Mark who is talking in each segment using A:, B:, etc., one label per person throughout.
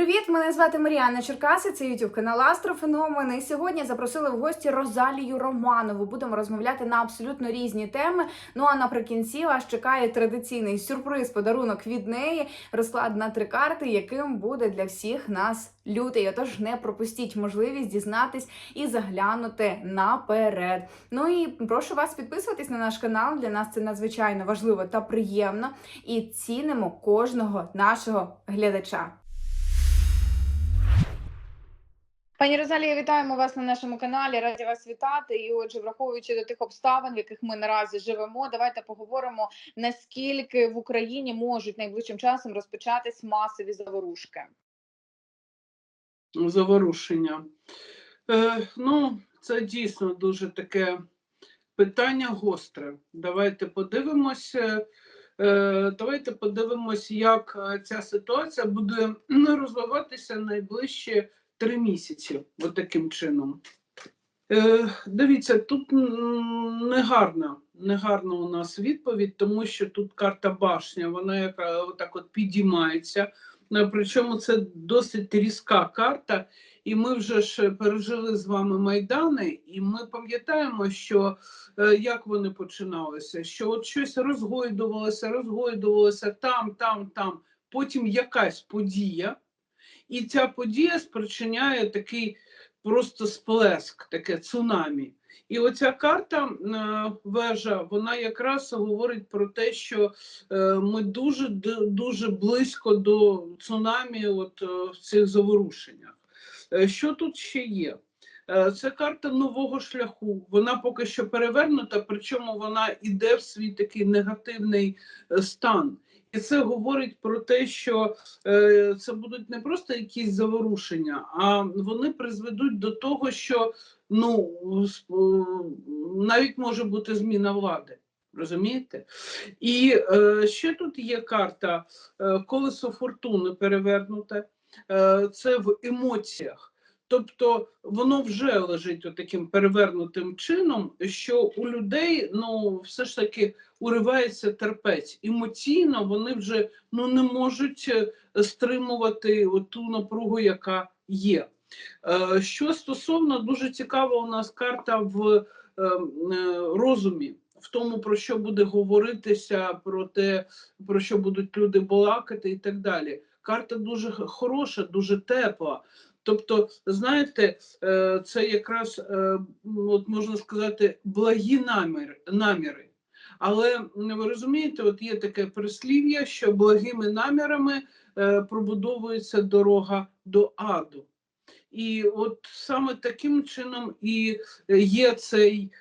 A: Привіт, мене звати Маріанна Черкаси. Це YouTube канал Астрофеномен. І сьогодні запросили в гості Розалію Романову. Будемо розмовляти на абсолютно різні теми. Ну а наприкінці вас чекає традиційний сюрприз, подарунок від неї. Розклад на три карти, яким буде для всіх нас лютий. Отож, не пропустіть можливість дізнатись і заглянути наперед. Ну і прошу вас підписуватись на наш канал. Для нас це надзвичайно важливо та приємно. І цінимо кожного нашого глядача. Пані Розалія, вітаємо вас на нашому каналі. Раді вас вітати. І отже, враховуючи до тих обставин, в яких ми наразі живемо, давайте поговоримо наскільки в Україні можуть найближчим часом розпочатись масові заворушки.
B: заворушення. Е, ну, це дійсно дуже таке питання гостре. Давайте подивимося. Е, давайте подивимось, як е, ця ситуація буде ну, розвиватися найближчі три місяці. От таким чином. Е, дивіться, тут негарна, негарна у нас відповідь, тому що тут карта башня, вона яка отак от підіймається. Е, Причому це досить різка карта, і ми вже ж пережили з вами майдани, і ми пам'ятаємо, що е, як вони починалися, що от щось розгойдувалося, розгойдувалося там, там, там. Потім якась подія, і ця подія спричиняє такий просто сплеск, таке цунамі. І оця карта е, вежа, вона якраз говорить про те, що е, ми дуже дуже близько до цунамі, от е, в цих заворушеннях. Е, Що тут ще є? Е, Це карта нового шляху. Вона поки що перевернута, причому вона йде в свій такий негативний е, стан. І це говорить про те, що е, це будуть не просто якісь заворушення, а вони призведуть до того, що ну е, навіть може бути зміна влади. Розумієте? І е, ще тут є карта е, колесо фортуни перевернуте. Е, це в емоціях. Тобто воно вже лежить таким перевернутим чином, що у людей ну все ж таки уривається терпець. Емоційно вони вже ну не можуть е, стримувати ту напругу, яка є. Е, Що стосовно дуже цікава у нас карта в е, е, розумі, в тому, про що буде говоритися, про те, про що будуть люди балакати і так далі. Карта дуже хороша, дуже тепла. Тобто, знаєте, е, це якраз е, от можна сказати благі наміри, наміри. Але ви розумієте, от є таке прислів'я, що благими намірами е, пробудовується дорога до аду. І от саме таким чином і є цей,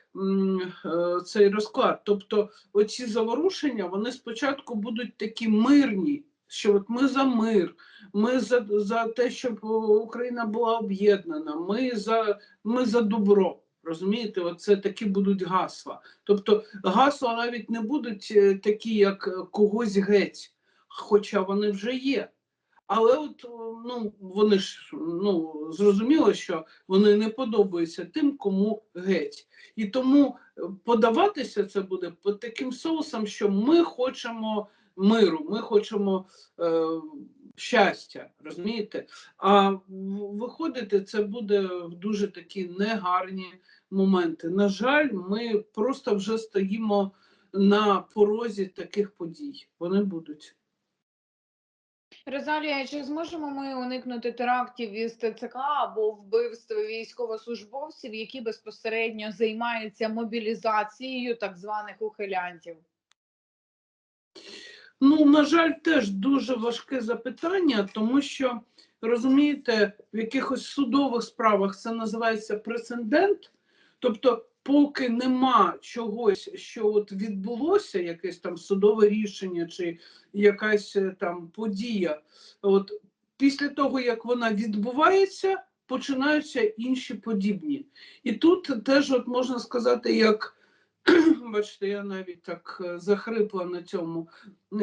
B: цей розклад. Тобто, оці заворушення вони спочатку будуть такі мирні, що от ми за мир, ми за, за те, щоб Україна була об'єднана, ми за, ми за добро. Розумієте, оце такі будуть гасла. Тобто гасла навіть не будуть е, такі, як е, когось геть, хоча вони вже є. Але от ну вони ж ну зрозуміло, що вони не подобаються тим, кому геть. І тому е, подаватися це буде по таким соусом, що ми хочемо миру, ми хочемо е, щастя, розумієте? А виходити це буде в дуже такі негарні моменти. На жаль, ми просто вже стоїмо на порозі таких подій. Вони будуть.
A: Розалія, чи зможемо ми уникнути терактів із ТЦК або вбивств військовослужбовців, які безпосередньо займаються мобілізацією так званих ухилянтів?
B: Ну, на жаль, теж дуже важке запитання, тому що розумієте, в якихось судових справах це називається прецедент. Тобто, поки нема чогось, що от відбулося, якесь там судове рішення чи якась е, там подія, от після того як вона відбувається, починаються інші подібні. І тут теж от можна сказати, як бачите, я навіть так е, захрипла на цьому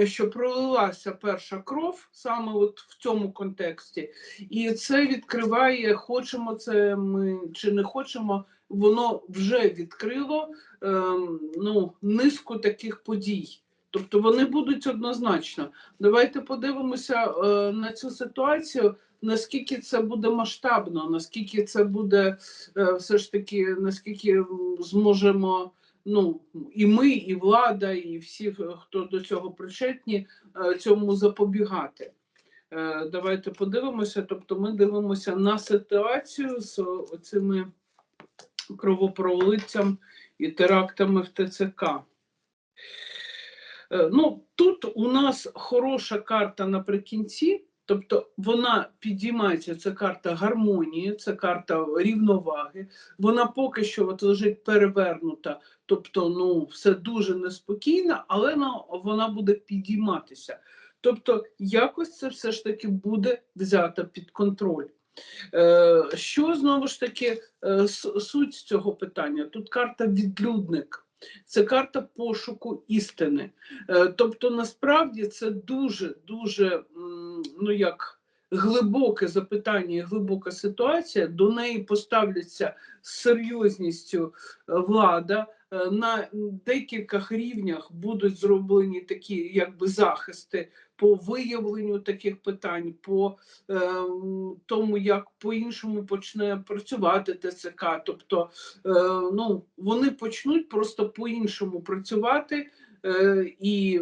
B: що пролилася перша кров саме от в цьому контексті, і це відкриває, хочемо це ми чи не хочемо, воно вже відкрило ем, ну, низку таких подій. Тобто вони будуть однозначно. Давайте подивимося е, на цю ситуацію наскільки це буде масштабно, наскільки це буде е, все ж таки, наскільки зможемо. Ну і ми, і влада, і всі, хто до цього причетні, е, цьому запобігати. Е, Давайте подивимося. Тобто, ми дивимося на ситуацію з цими кровопролиттям і терактами в ТЦК. Е, Ну, тут у нас хороша карта наприкінці, тобто вона підіймається, це карта гармонії, це карта рівноваги. Вона поки що от лежить перевернута, тобто ну, все дуже неспокійно, але ну, вона буде підійматися. Тобто, якось це все ж таки буде взято під контроль. Е, Що знову ж таки е, суть цього питання? Тут карта відлюдник. Це карта пошуку істини. Е, Тобто, насправді це дуже дуже ну як глибоке запитання, і глибока ситуація. До неї поставляться з серйозністю е, влада. Е, На декількох рівнях будуть зроблені такі якби захисти по виявленню таких питань, по ем, тому, як по-іншому почне працювати ТЦК. Тобто, е, ну, вони почнуть просто по-іншому працювати, е, і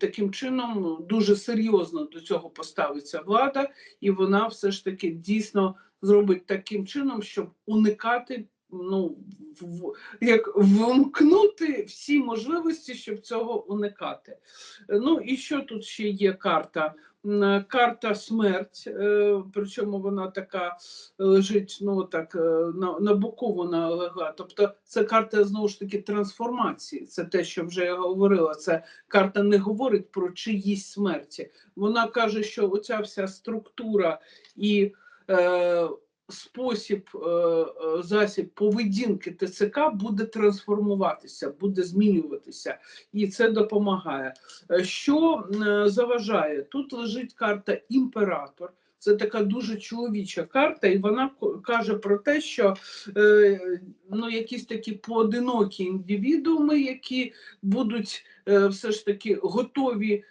B: таким чином дуже серйозно до цього поставиться влада, і вона все ж таки дійсно зробить таким чином, щоб уникати. Ну, в, як вмкнути всі можливості, щоб цього уникати. Е, Ну і що тут ще є карта? Карта смерть, е, причому вона така лежить, ну так, е, на, на боку вона легла. Тобто це карта знову ж таки трансформації. Це те, що вже я говорила. Це карта не говорить про чиїсь смерті. Вона каже, що оця вся структура і е, спосіб, е, е, засіб поведінки ТЦК буде трансформуватися, буде змінюватися, і це допомагає. Е, Що заважає? Тут лежить карта імператор. Це така дуже чоловіча карта, і вона каже про те, що е, ну, якісь такі поодинокі індивідууми, які будуть е, все ж таки готові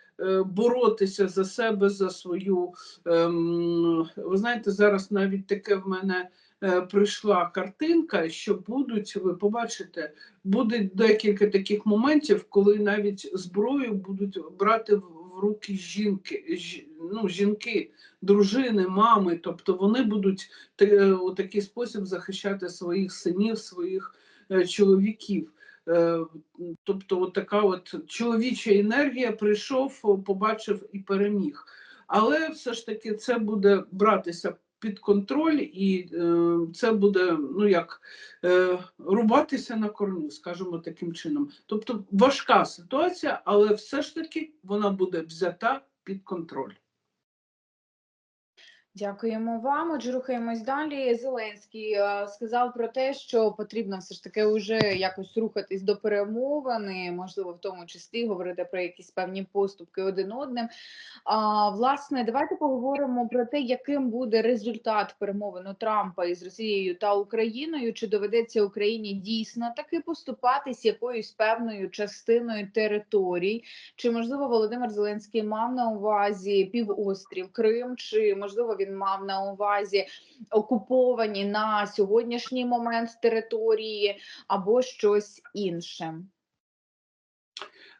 B: боротися за себе, за свою. ем, ви знаєте, зараз навіть таке в мене е, прийшла картинка, що будуть, ви побачите, буде декілька таких моментів, коли навіть зброю будуть брати в руки жінки, ну, жінки, дружини, мами, тобто вони будуть у такий спосіб захищати своїх синів, своїх е, чоловіків. Е, Тобто, от така от чоловіча енергія прийшов, побачив і переміг. Але все ж таки це буде братися під контроль, і е, це буде ну як е, рубатися на корню, скажімо таким чином. Тобто важка ситуація, але все ж таки вона буде взята під контроль.
A: Дякуємо вам. Отже, рухаємось далі. Зеленський е, сказав про те, що потрібно все ж таки вже якось рухатись до перемовини, можливо, в тому числі говорити про якісь певні поступки один одним. А, власне, давайте поговоримо про те, яким буде результат перемовин Трампа із Росією та Україною. Чи доведеться Україні дійсно таки поступатись якоюсь певною частиною територій? Чи можливо Володимир Зеленський мав на увазі півострів Крим, чи можливо він мав на увазі окуповані на сьогоднішній момент території або щось інше?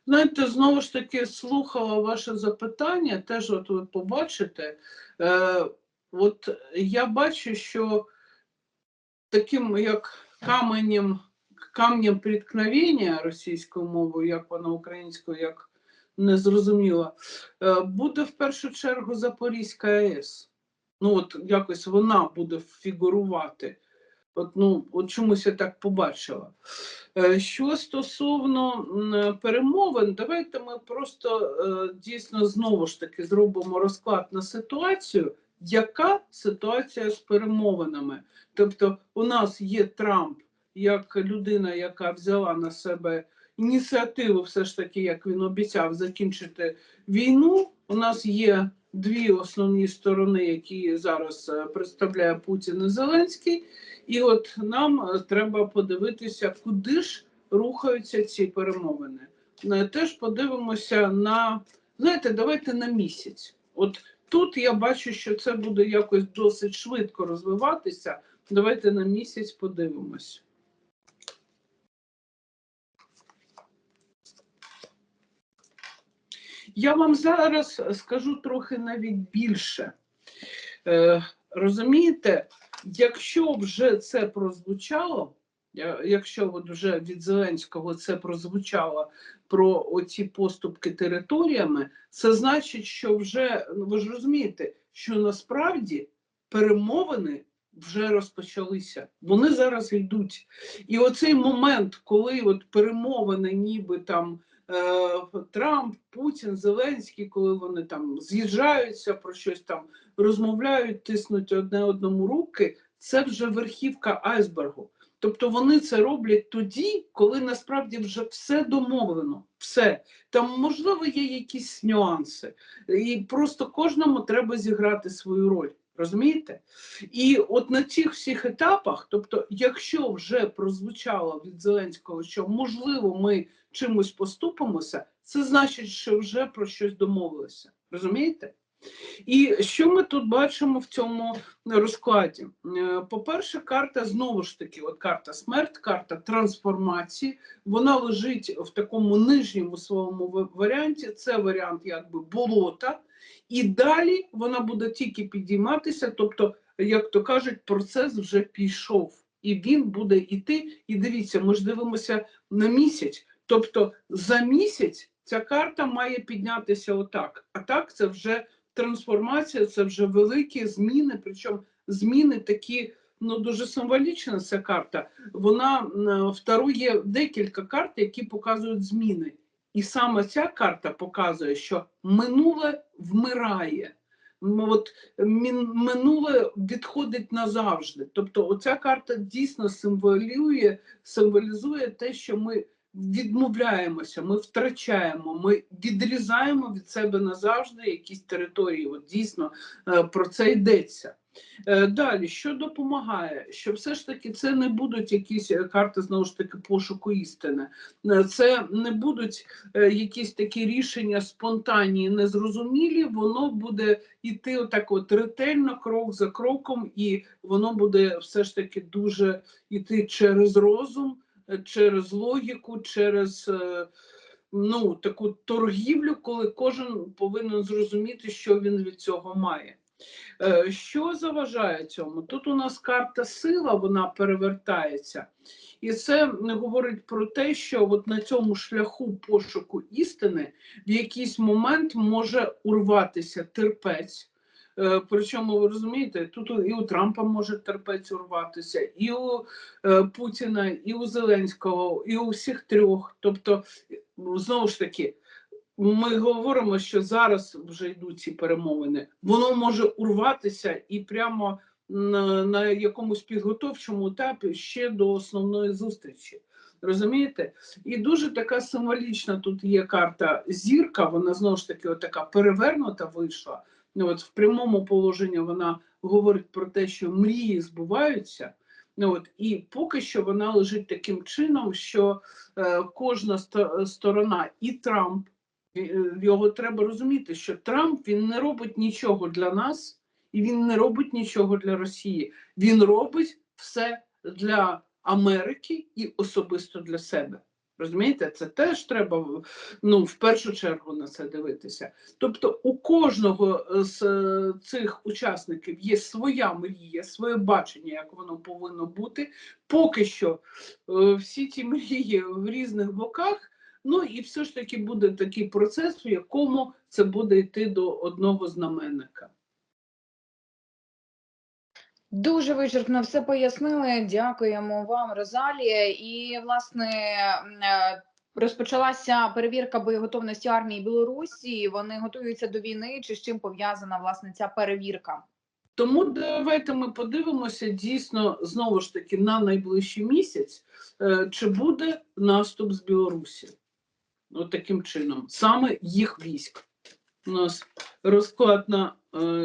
B: Знаєте, знову ж таки слухала ваше запитання, теж от ви побачите. Е, от я бачу, що таким як каменем, камнем преткновення російською мовою, як вона українською, як не зрозуміла, е, буде в першу чергу Запорізька АЕС. Ну, от якось вона буде фігурувати. От, ну, от чомусь я так побачила. Е, Що стосовно перемовин, давайте ми просто е, дійсно знову ж таки зробимо розклад на ситуацію. Яка ситуація з перемовинами? Тобто, у нас є Трамп як людина, яка взяла на себе ініціативу, все ж таки, як він обіцяв, закінчити війну. У нас є дві основні сторони, які зараз е, представляє Путін і Зеленський. І от нам е, треба подивитися, куди ж рухаються ці перемовини. Е, Теж подивимося на знаєте, давайте на місяць. От тут я бачу, що це буде якось досить швидко розвиватися. Давайте на місяць подивимось. Я вам зараз скажу трохи навіть більше. Е, розумієте, якщо вже це прозвучало, якщо от вже від Зеленського це прозвучало про оці поступки територіями, це значить, що вже ну, ви ж розумієте, що насправді перемовини вже розпочалися. Вони зараз йдуть. І оцей момент, коли от перемовини, ніби там Трамп, Путін, Зеленський, коли вони там з'їжджаються про щось там розмовляють, тиснуть одне одному руки, це вже верхівка айсбергу. Тобто вони це роблять тоді, коли насправді вже все домовлено. Все там можливо є якісь нюанси, і просто кожному треба зіграти свою роль. Розумієте? І от на цих всіх етапах, тобто, якщо вже прозвучало від Зеленського, що можливо ми чимось поступимося, це значить, що вже про щось домовилися. Розумієте? І що ми тут бачимо в цьому розкладі? Е, По-перше, карта знову ж таки, от карта смерть, карта трансформації. Вона лежить в такому нижньому своєму варіанті. Це варіант якби болота, і далі вона буде тільки підійматися. Тобто, як то кажуть, процес вже пішов, і він буде йти. І дивіться, ми ж дивимося на місяць. Тобто, за місяць ця карта має піднятися отак. А так це вже трансформація, це вже великі зміни. Причому зміни такі. Ну, дуже символічна ця карта. Вона м, в є декілька карт, які показують зміни. І саме ця карта показує, що минуле вмирає. От минуле відходить назавжди. Тобто, оця карта дійсно символює, символізує те, що ми відмовляємося, ми втрачаємо, ми відрізаємо від себе назавжди якісь території. От дійсно е, про це йдеться. Е, Далі, що допомагає? Що все ж таки це не будуть якісь е, карти знову ж таки пошуку істини. Це не будуть якісь такі рішення спонтанні, незрозумілі. Воно буде йти отак, от ретельно, крок за кроком, і воно буде все ж таки дуже йти через розум, через логіку, через. е, Ну, таку торгівлю, коли кожен повинен зрозуміти, що він від цього має. Е, Що заважає цьому? Тут у нас карта сила, вона перевертається, і це говорить про те, що от на цьому шляху пошуку істини в якийсь момент може урватися терпець. Е, Причому ви розумієте, тут і у Трампа може терпець урватися, і у е, Путіна, і у Зеленського, і у всіх трьох. Тобто, знову ж таки, ми говоримо, що зараз вже йдуть ці перемовини. Воно може урватися і прямо на, на якомусь підготовчому етапі ще до основної зустрічі. Розумієте? І дуже така символічна тут є карта зірка. Вона знову ж таки така перевернута вийшла. Ну, От в прямому положенні вона говорить про те, що мрії збуваються. Ну, от, і поки що вона лежить таким чином, що е, кожна сто- сторона і Трамп його треба розуміти, що Трамп він не робить нічого для нас і він не робить нічого для Росії. Він робить все для Америки і особисто для себе. Розумієте, це теж треба ну, в першу чергу на це дивитися. Тобто, у кожного з е, цих учасників є своя мрія, своє бачення, як воно повинно бути. Поки що е, всі ці мрії в різних боках. Ну і все ж таки буде такий процес, в якому це буде йти до одного знаменника.
A: Дуже вичерпно все пояснили. Дякуємо вам, Розалія. І власне е, розпочалася перевірка боєготовності армії Білорусі. Вони готуються до війни. Чи з чим пов'язана власне ця перевірка?
B: Тому давайте ми подивимося дійсно знову ж таки на найближчий місяць, е, чи буде наступ з Білорусі. От таким чином, саме їх військ. У нас розклад на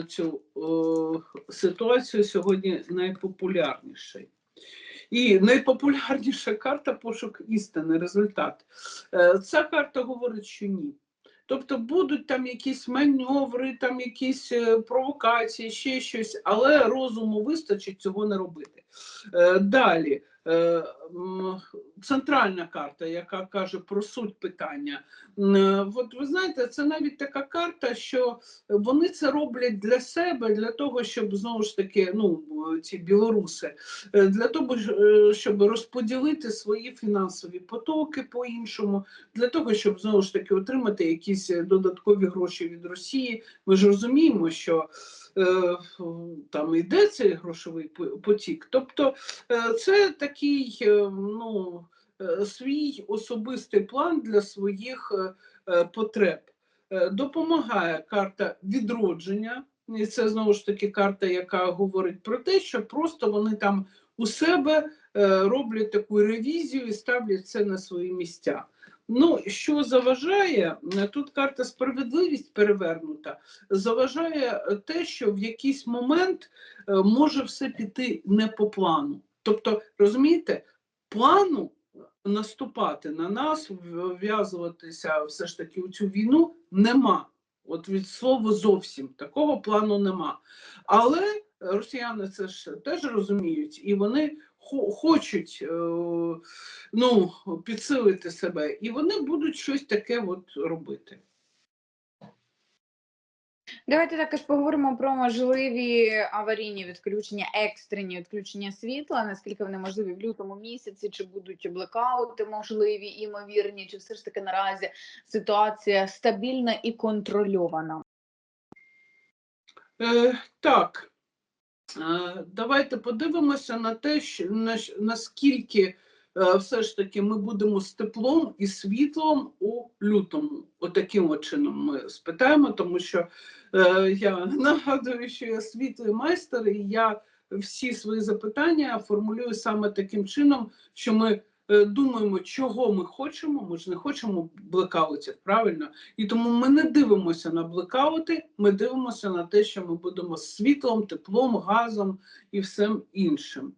B: цю е, ситуацію сьогодні найпопулярніший. І найпопулярніша карта пошук істини, результат. Е, Ця карта говорить, що ні. Тобто будуть там якісь маневри, там якісь е, провокації, ще щось, але розуму вистачить цього не робити. Е, Далі. Е, Центральна карта, яка каже про суть питання. Е, От ви знаєте, це навіть така карта, що вони це роблять для себе, для того, щоб знову ж таки, ну ці білоруси, е, для того, щоб розподілити свої фінансові потоки по-іншому, для того, щоб знову ж таки отримати якісь додаткові гроші від Росії. Ми ж розуміємо, що там йде цей грошовий потік. Тобто е, це такий е, ну, е, свій особистий план для своїх е, е, потреб. Е, Допомагає карта відродження. І це знову ж таки карта, яка говорить про те, що просто вони там у себе е, роблять таку ревізію і ставлять це на свої місця. Ну, що заважає, Е, тут карта справедливість перевернута, заважає е, те, що в якийсь момент е, може все піти не по плану. Тобто, розумієте, плану наступати на нас, вв'язуватися все ж таки у цю війну нема. От від слова зовсім такого плану нема. Але росіяни це ж теж розуміють, і вони хочуть е, ну, підсилити себе, і вони будуть щось таке от робити.
A: Давайте також поговоримо про можливі аварійні відключення, екстрені відключення світла. Наскільки вони можливі в лютому місяці? Чи будуть блекаути можливі, імовірні, чи все ж таки наразі ситуація стабільна і контрольована?
B: Е, так, давайте подивимося на те, наскільки е, все ж таки ми будемо з теплом і світлом у лютому. Отаким от чином ми спитаємо, тому що е, я нагадую, що я світлий майстер, і я всі свої запитання формулюю саме таким чином, що ми е, думаємо, чого ми хочемо. Ми ж не хочемо блекаутів, правильно? І тому ми не дивимося на блекаути, ми дивимося на те, що ми будемо з світлом, теплом, газом і всім іншим.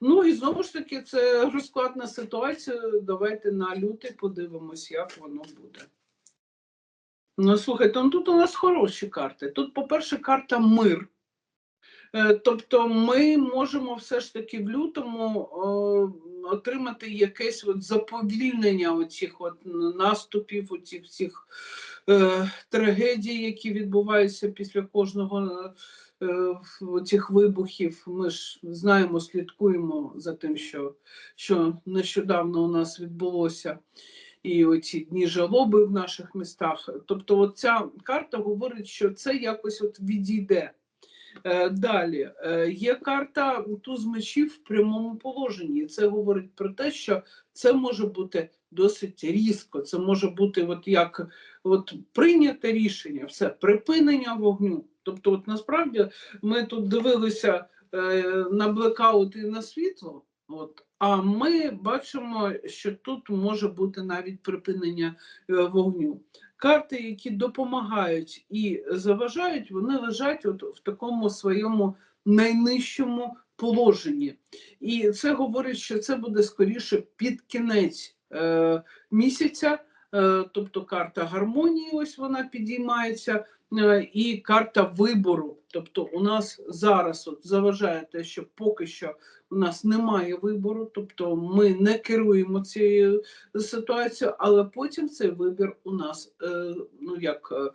B: Ну і знову ж таки, це розклад на ситуацію. Давайте на лютий подивимось, як воно буде. Ну, слухайте, ну тут у нас хороші карти. Тут, по-перше, карта мир. Е, Тобто ми можемо все ж таки в лютому е, отримати якесь от заповільнення оцих от наступів, оцих всіх е, трагедій, які відбуваються після кожного цих вибухів. Ми ж знаємо, слідкуємо за тим, що, що нещодавно у нас відбулося. І оці дні жалоби в наших містах. Тобто, ця карта говорить, що це якось от відійде. Е, Далі е, є карта туз мечів в прямому положенні. Це говорить про те, що це може бути досить різко. Це може бути от як от прийняте рішення, все припинення вогню. Тобто, от насправді ми тут дивилися е, на блекаут і на світло. От, а ми бачимо, що тут може бути навіть припинення е, вогню карти, які допомагають і заважають, вони лежать от в такому своєму найнижчому положенні. І це говорить, що це буде скоріше під кінець е, місяця, е, тобто карта гармонії, ось вона підіймається, і карта вибору. Тобто у нас зараз от заважає те, що поки що у нас немає вибору, тобто ми не керуємо цією ситуацією, але потім цей вибір у нас е, ну як е,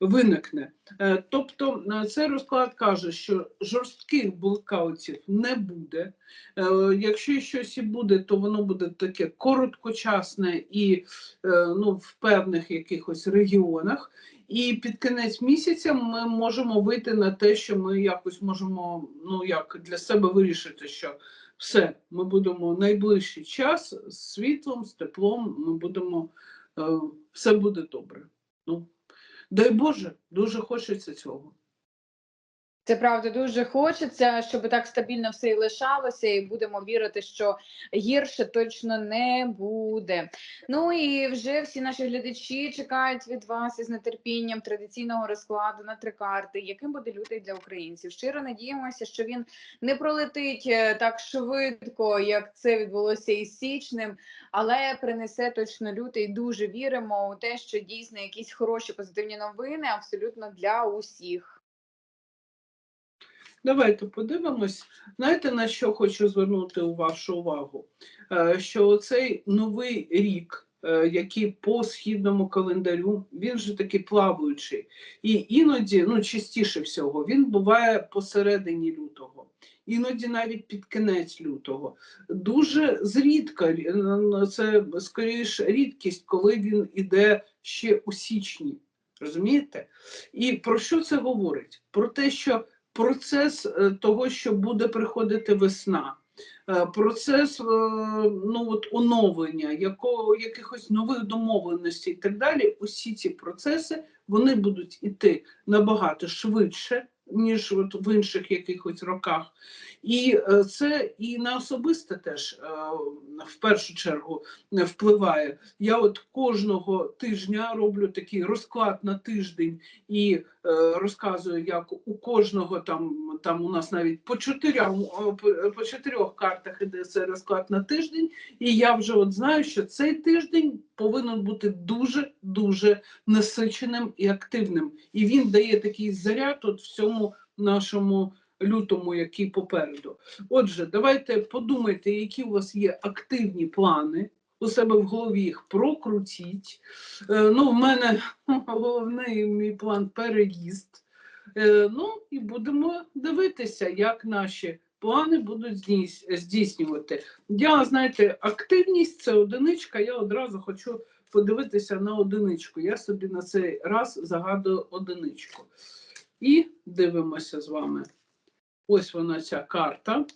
B: виникне. Е, Тобто е, цей розклад каже, що жорстких блокаутів не буде. Е, Якщо щось і буде, то воно буде таке короткочасне і е, ну, в певних якихось регіонах. І під кінець місяця ми можемо вийти на те, що ми якось можемо ну як для себе вирішити, що все, ми будемо найближчий час з світлом, з теплом, ми будемо, е, все буде добре. Ну, дай Боже, дуже хочеться цього.
A: Це правда дуже хочеться, щоб так стабільно все і лишалося, і будемо вірити, що гірше точно не буде. Ну і вже всі наші глядачі чекають від вас із нетерпінням традиційного розкладу на три карти. Яким буде лютий для українців? Щиро надіємося, що він не пролетить е, так швидко, як це відбулося із січнем, але принесе точно лютий. Дуже віримо у те, що дійсно якісь хороші позитивні новини абсолютно для усіх.
B: Давайте подивимось. Знаєте, на що хочу звернути вашу увагу? Е, Що цей новий рік, е, який по східному календарю, він же такий плаваючий. І іноді, ну частіше всього, він буває посередині лютого, іноді навіть під кінець лютого. Дуже зрідка, рі- це скоріш рідкість, коли він іде ще у січні. Розумієте? І про що це говорить? Про те, що процес е, того, що буде приходити весна, е, процес е, ну, от, оновлення, якого, якихось нових домовленостей і так далі, усі ці процеси вони будуть іти набагато швидше, ніж от в інших якихось роках. І е, це і на особисте теж е, в першу чергу впливає. Я от кожного тижня роблю такий розклад на тиждень і е, розказую, як у кожного там, там у нас навіть по чотирьом по чотирьох картах іде цей розклад на тиждень, і я вже от знаю, що цей тиждень повинен бути дуже дуже насиченим і активним. І він дає такий заряд от всьому нашому лютому, який попереду. Отже, давайте подумайте, які у вас є активні плани. У себе в голові їх прокрутіть. Е, ну, в мене головний мій план переїзд. Е, ну і будемо дивитися, як наші плани будуть здійснювати. Я, знаєте, активність це одиничка. Я одразу хочу подивитися на одиничку. Я собі на цей раз загадую одиничку. І дивимося з вами. Ось вона ця карта.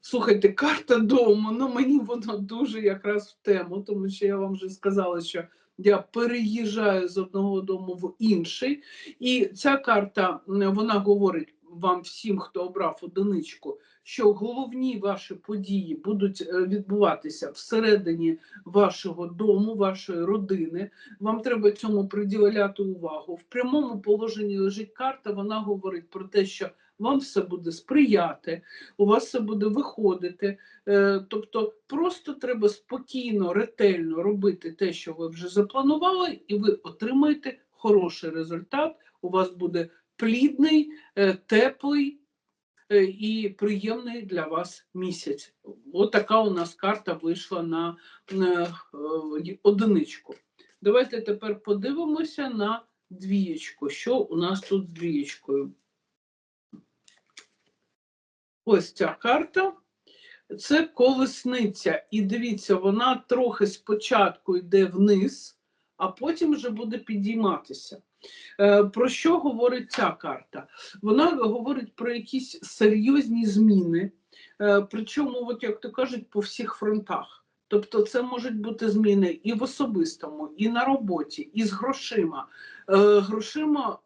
B: Слухайте, карта дому, ну мені воно дуже якраз в тему, тому що я вам вже сказала, що я переїжджаю з одного дому в інший. І ця карта вона говорить вам всім, хто обрав одиничку, що головні ваші події будуть е, відбуватися всередині вашого дому, вашої родини. Вам треба цьому приділяти увагу. В прямому положенні лежить карта. Вона говорить про те, що вам все буде сприяти, у вас все буде виходити. Е, Тобто, просто треба спокійно, ретельно робити те, що ви вже запланували, і ви отримаєте хороший результат. У вас буде плідний, е, теплий е, і приємний для вас місяць. От у нас карта вийшла на е, одиничку. Давайте тепер подивимося на двієчку. Що у нас тут з двієчкою? Ось ця карта. Це колесниця. І дивіться, вона трохи спочатку йде вниз, а потім вже буде підійматися. Е, Про що говорить ця карта? Вона говорить про якісь серйозні зміни, е, причому, от як то кажуть, по всіх фронтах. Тобто це можуть бути зміни і в особистому, і на роботі, і з грошима. Е, Грошима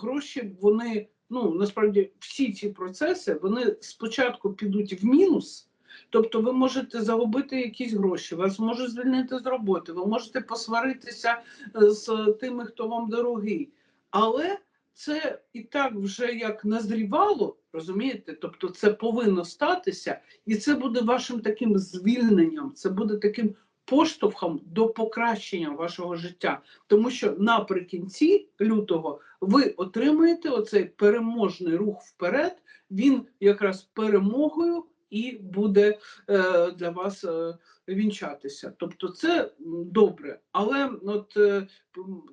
B: гроші вони ну насправді всі ці процеси вони спочатку підуть в мінус. Тобто ви можете загубити якісь гроші, вас можуть звільнити з роботи, ви можете посваритися е, з тими, хто вам дорогий. Але це і так вже як назрівало, розумієте? Тобто це повинно статися, і це буде вашим таким звільненням, це буде таким поштовхом до покращення вашого життя. Тому що наприкінці лютого ви отримаєте оцей переможний рух вперед, він якраз перемогою і буде е, для вас е, вінчатися. Тобто це добре. Але от е,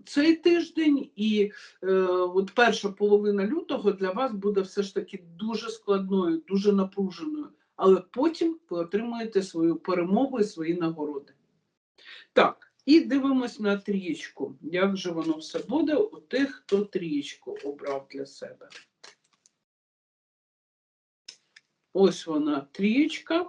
B: цей тиждень і е, от перша половина лютого для вас буде все ж таки дуже складною, дуже напруженою. Але потім ви отримаєте свою перемогу і свої нагороди. Так, і дивимось на трієчку. Як же воно все буде у тих, хто трієчку обрав для себе. Ось вона трієчка.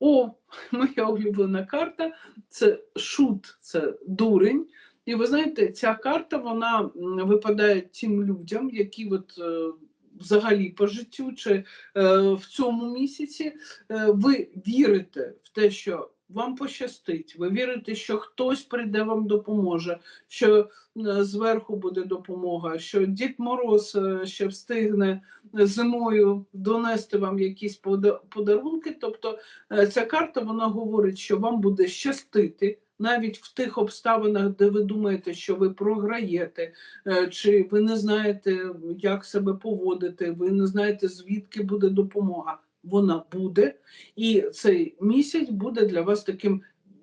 B: О, моя улюблена карта це шут, це дурень. І ви знаєте, ця карта вона випадає тим людям, які от, е, взагалі по життю, чи е, в цьому місяці е, ви вірите в те, що вам пощастить, ви вірите, що хтось прийде вам допоможе, що е, зверху буде допомога, що Дід Мороз е, ще встигне зимою донести вам якісь подарунки. Тобто е, ця карта вона говорить, що вам буде щастити. Навіть в тих обставинах, де ви думаєте, що ви програєте, чи ви не знаєте, як себе поводити, ви не знаєте, звідки буде допомога. Вона буде, і цей місяць буде для вас таким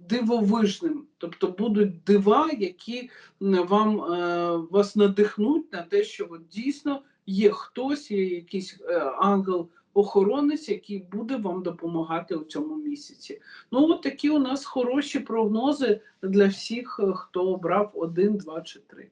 B: дивовижним. Тобто будуть дива, які вам е, вас надихнуть на те, що от дійсно є хтось, є якийсь е, ангел-охоронець, який буде вам допомагати у цьому місяці. Ну, от такі у нас хороші прогнози для всіх, е, хто обрав один, два чи три.